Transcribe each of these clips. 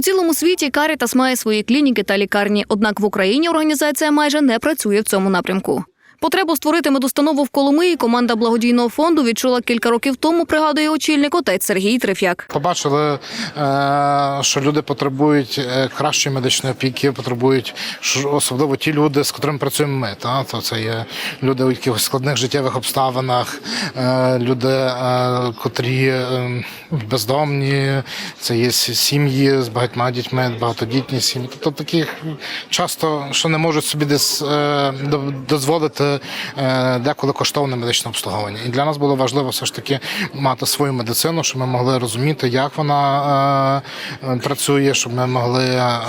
У цілому світі Карітас має свої клініки та лікарні. Однак в Україні організація майже не працює в цьому напрямку. Потребу створити медустанову в Коломиї команда благодійного фонду відчула кілька років тому. Пригадує очільник отець Сергій Треф'як. Побачили, е, що люди потребують е, кращої медичної опіки, потребують особливо ті люди, з котрими працюємо ми. Та то це є люди у якихось складних життєвих обставинах, е, люди, котрі бездомні, це є сім'ї з багатьма дітьми, багатодітні сім'ї. Тобто таких часто, що не можуть собі десь до- дозволити е, деколи коштовне медичне обслуговування. І для нас було важливо все ж таки мати свою медицину, щоб ми могли розуміти, як вона е, працює, щоб ми могли е,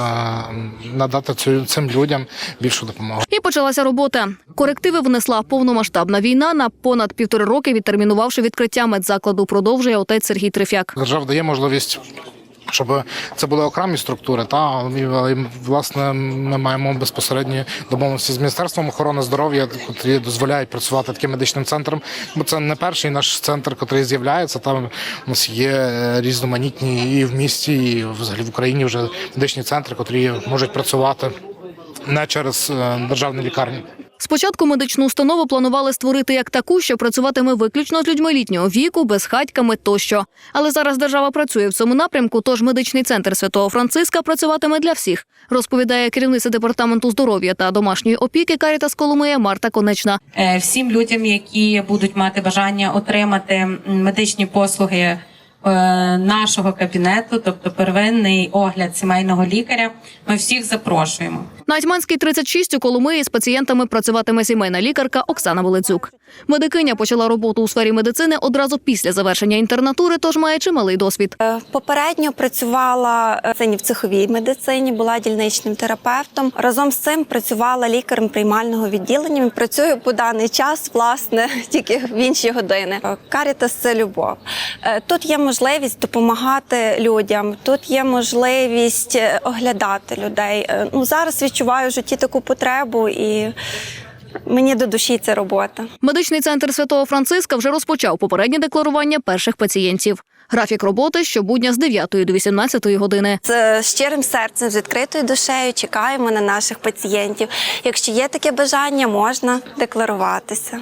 надати цим людям більшу допомогу. І почалася робота. Корективи внесла повномасштабна війна на понад півтори роки, відтермінувавши відкриття медзакладу. Продовжує отець Сергій Треф'як. Держава дає можливість. Щоб це були окремі структури, та але власне ми маємо безпосередні домовленості з міністерством охорони здоров'я, котрі дозволяють працювати таким медичним центром. Бо це не перший наш центр, який з'являється. Там у нас є різноманітні і в місті, і взагалі в Україні вже медичні центри, котрі можуть працювати не через е, державні лікарні. Спочатку медичну установу планували створити як таку, що працюватиме виключно з людьми літнього віку, безхатьками тощо. Але зараз держава працює в цьому напрямку, тож медичний центр святого Франциска працюватиме для всіх, розповідає керівниця департаменту здоров'я та домашньої опіки Карітас Коломия Марта Конечна. Е, всім людям, які будуть мати бажання отримати медичні послуги е, нашого кабінету, тобто первинний огляд сімейного лікаря, ми всіх запрошуємо. На Атьманській 36 у Коломиї з пацієнтами працюватиме сімейна лікарка Оксана Волецюк. Медикиня почала роботу у сфері медицини одразу після завершення інтернатури, тож має чималий досвід. Попередньо працювала е, в цеховій медицині, була дільничним терапевтом. Разом з цим працювала лікарем приймального відділення. Працюю по даний час, власне, тільки в інші години. Карітас це любов. Е, Тут є можливість допомагати людям, тут є можливість е, оглядати людей. Е, Ну зараз відчуваю в житті таку потребу і. Мені до душі ця робота. Медичний центр святого Франциска вже розпочав попереднє декларування перших пацієнтів. Графік роботи щобудня з 9 до 18 години. З щирим серцем, з відкритою душею чекаємо на наших пацієнтів. Якщо є таке бажання, можна декларуватися.